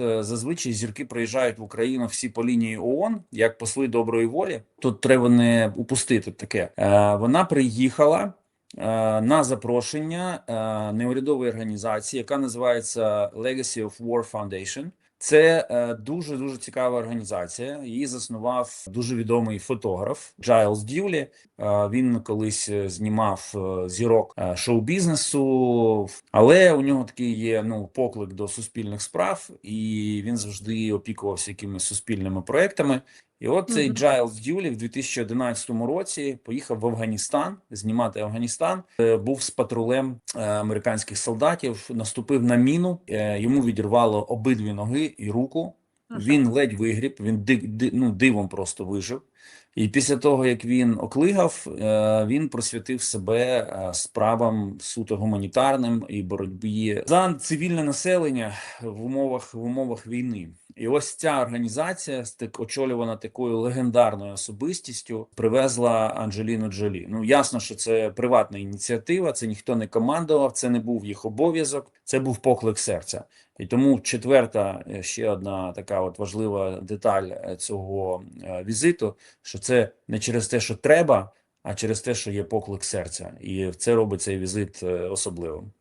Е, Зазвичай зірки приїжджають в Україну всі по лінії ООН, як посли доброї волі. Тут треба не упустити таке. Е, Вона приїхала е, на запрошення неурядової організації, яка називається Legacy of War Foundation. Це е, дуже дуже цікава організація. Її заснував дуже відомий фотограф Джайлз Дюлі. Е, Він колись е, знімав зірок шоу-бізнесу, але у нього такий є ну поклик до суспільних справ, і він завжди опікувався якимись суспільними проектами. І от цей Джайлз Дюлі в 2011 році поїхав в Афганістан знімати Афганістан. Е, Був з патрулем е, американських солдатів, наступив на міну. е, Йому відірвало обидві ноги і руку. Він ледь вигріб, він ди, ди- ну, дивом просто вижив. І після того, як він оклигав, він присвятив себе справам суто гуманітарним і боротьбі за цивільне населення в умовах в умовах війни. І ось ця організація, очолювана такою легендарною особистістю, привезла Анджеліну Джолі. Ну ясно, що це приватна ініціатива, це ніхто не командував, це не був їх обов'язок, це був поклик серця. І тому четверта е, ще одна така от важлива деталь е, цього е, візиту, що це не через те, що треба, а через те, що є поклик серця, і це робить цей візит особливим.